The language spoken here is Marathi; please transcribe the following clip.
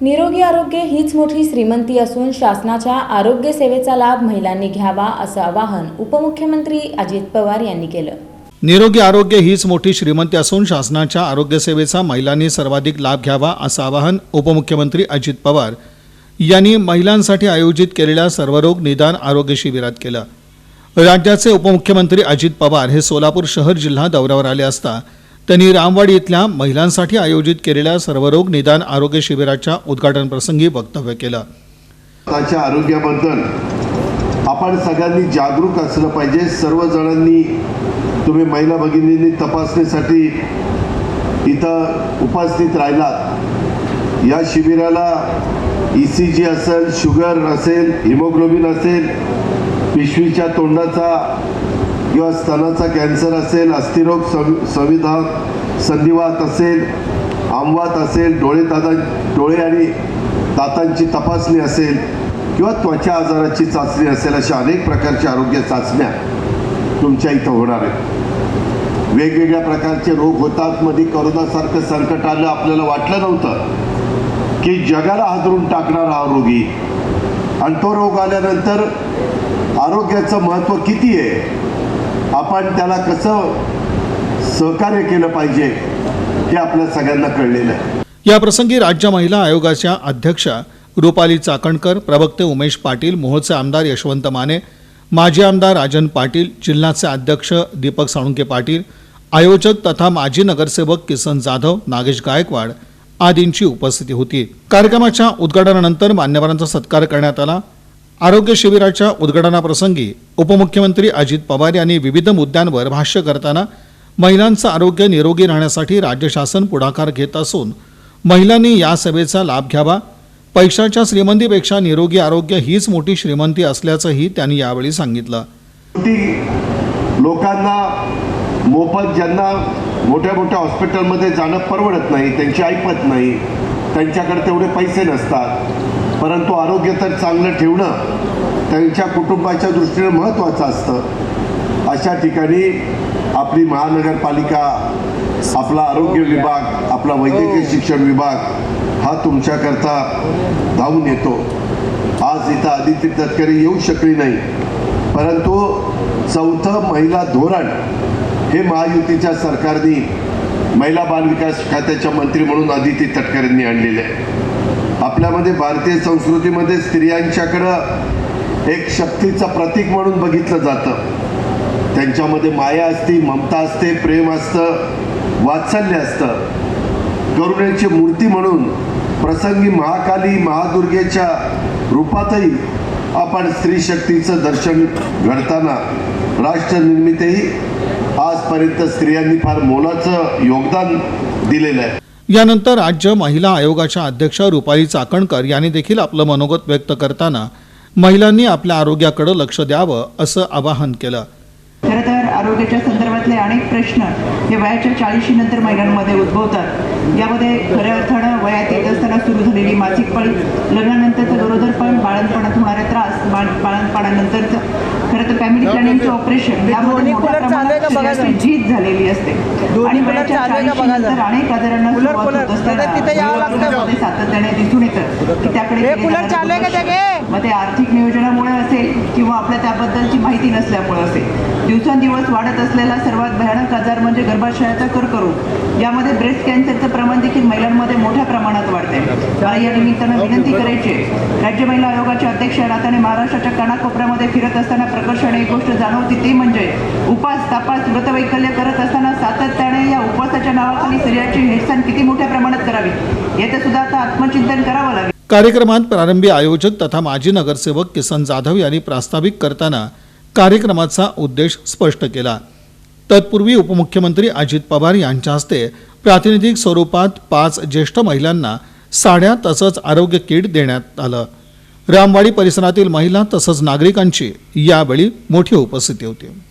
निरोगी आरोग्य हीच मोठी श्रीमंती असून शासनाच्या आरोग्य सेवेचा लाभ महिलांनी घ्यावा असं आवाहन उपमुख्यमंत्री अजित पवार यांनी केलं. निरोगी आरोग्य हीच मोठी श्रीमंती असून शासनाच्या आरोग्यसेवेचा महिलांनी सर्वाधिक लाभ घ्यावा असं आवाहन उपमुख्यमंत्री अजित पवार यांनी महिलांसाठी आयोजित केलेल्या सर्वरोग निदान आरोग्य शिबिरात केलं. राज्याचे उपमुख्यमंत्री अजित पवार हे सोलापूर शहर जिल्हा दौऱ्यावर आले असता त्यांनी रामवाडी इथल्या महिलांसाठी आयोजित केलेल्या सर्वरोग निदान आरोग्य शिबिराच्या उद्घाटन प्रसंगी वक्तव्य केलं. स्वतःच्या आरोग्याबद्दल आपण सगळ्यांनी जागरूक असलं पाहिजे. सर्वजणांनी तुम्ही महिला भगिनींनी तपासणीसाठी इथं उपस्थित राहिलात. या शिबिराला ई सी जी असेल शुगर असेल हिमोग्लोबिन असेल पिशवीच्या तोंडाचा किंवा स्तनाचा कॅन्सर असेल अस्थिरोग संव संविधान संधिवात असेल आमवात असेल डोळे दादा डोळे आणि दातांची तपासणी असेल किंवा त्वचा आजाराची चाचणी असेल अशा अनेक प्रकारच्या आरोग्य चाचण्या तुमच्या इथं होणार आहेत. वेगवेगळ्या प्रकारचे रोग होतात. मध्ये करोनासारखं संकट आलं आपल्याला वाटलं नव्हतं की जगाला हादरून टाकणारा हा रोगी. आणि तो रोग आल्यानंतर आरोग्याचं महत्त्व किती आहे? आपण त्याला कसं सहकार्य केलं पाहिजे हे आपल्या सगळ्यांना कळलेलं आहे. या प्रसंगी राज्य महिला आयोगाच्या अध्यक्षा रुपाली चाकणकर प्रवक्ते उमेश पाटील मोहोळचे आमदार यशवंत माने माजी आमदार राजन पाटील जिल्ह्याचे अध्यक्ष दीपक साळुंके पाटील आयोजक तथा माजी नगरसेवक किसन जाधव नागेश गायकवाड आदींची उपस्थिती होती. कार्यक्रमाच्या उद्घाटनानंतर मान्यवरांचा सत्कार करण्यात आला. आरोग्य शिबिराच्या उद्घाटनाप्रसंगी उपमुख्यमंत्री अजित पवार यांनी विविध मुद्द्यांवर भाष्य करताना महिलांचं आरोग्य निरोगी राहण्यासाठी राज्य शासन पुढाकार घेत असून महिलांनी या सेवेचा लाभ घ्यावा. पैशाच्या श्रीमंतीपेक्षा निरोगी आरोग्य हीच मोठी श्रीमंती असल्याचंही त्यांनी यावेळी सांगितलं. लोकांना मोफत ज्यांना मोठ्या मोठ्या हॉस्पिटलमध्ये जाणं परवडत नाही त्यांची ऐकत नाही त्यांच्याकडे तेवढे पैसे नसतात. परंतु आरोग्य तर चांगलं ठेवणं त्यांच्या कुटुंबाच्या दृष्टीने महत्त्वाचं असतं. अशा ठिकाणी आपली महानगरपालिका आपला आरोग्य विभाग आपला वैद्यकीय शिक्षण विभाग हा तुमच्याकरता धावून येतो. आज इथं आदिती तटकरे येऊ शकली नाही. परंतु चौथं महिला धोरण हे महायुतीच्या सरकारने महिला बालविकास खात्याच्या मंत्री म्हणून आदिती तटकरेंनी आणलेले आहे. आपल्यामध्ये भारतीय संस्कृतीमध्ये स्त्रियांच्याकडं एक शक्तीचं प्रतीक म्हणून बघितलं जातं. त्यांच्यामध्ये माया असते ममता असते प्रेम असतं वात्सल्य असतं. करुणेची मूर्ती म्हणून प्रसंगी महाकाली महादुर्गेच्या रूपातही आपण स्त्री शक्तीचं दर्शन घडताना राष्ट्र निर्मितीही आजपर्यंत स्त्रियांनी फार मोलाचं योगदान दिलेलं आहे. यानंतर राज्य महिला आयोगाच्या अध्यक्ष रुपाली चाकणकर यांनी देखील आपलं मनोगत व्यक्त करताना महिलांनी आपल्या आरोग्याकडे लक्ष द्यावं असं आवाहन केलं. खरं तर आरोग्याच्या संदर्भातले अनेक प्रश्न हे वयाच्या चाळीशी नंतर महिलांमध्ये उद्भवतात. यामध्ये खऱ्या अर्थानं सुरू झालेली मासिक पाळी लग्नानंतरचं गरोदरपण बाळणपणात होणारे त्रास बाळ बाळणपणानंतरचं खरं तर फॅमिली प्लॅनिंगचं ऑपरेशन यामध्ये मोठ्या प्रमाणात स्त्रियांची झीज झालेली असते. आणि वयाच्या चाळीशीनंतर अनेक आजारांना सुरुवात होत असताना. वयोवृद्धामध्ये सातत्याने दिसून येतं. की त्याकडे? मग ते आर्थिक नियोजनामुळे असेल किंवा आपल्या त्याबद्दलची माहिती नसल्यामुळे असेल. दिवसेंदिवस वाढत असलेला सर्वात भयानक आजार म्हणजे गर्भाशयाचा कर्करोग. यामध्ये ब्रेस्ट कॅन्सरचं प्रमाण देखील महिलांमध्ये मोठ्या प्रमाणात वाढते मला या निमित्तानं विनंती करायची. राज्य महिला आयोगाच्या अध्यक्ष या नात्याने महाराष्ट्राच्या कानाकोपऱ्यामध्ये फिरत असताना प्रकर्षाने एक गोष्ट जाणवती ती म्हणजे उपास तापास व्रतवैकल्य करत असताना सातत्याने या उपवासाच्या नावाखाली स्त्रियांची हेळसांड किती मोठ्या प्रमाणात करावी? याचं सुद्धा आता आत्मचिंतन करावं लागेल. कार्यक्रमात प्रारंभी आयोजक तथा माजी नगरसेवक किसन जाधव यांनी प्रास्ताविक करताना कार्यक्रमाचा उद्देश स्पष्ट केला. तत्पूर्वी उपमुख्यमंत्री अजित पवार यांच्या हस्ते प्रातिनिधिक स्वरूपात पाच ज्येष्ठ महिलांना साड्या तसंच आरोग्य किट देण्यात आलं. रामवाडी परिसरातील महिला तसंच नागरिकांची यावेळी मोठी उपस्थिती होती.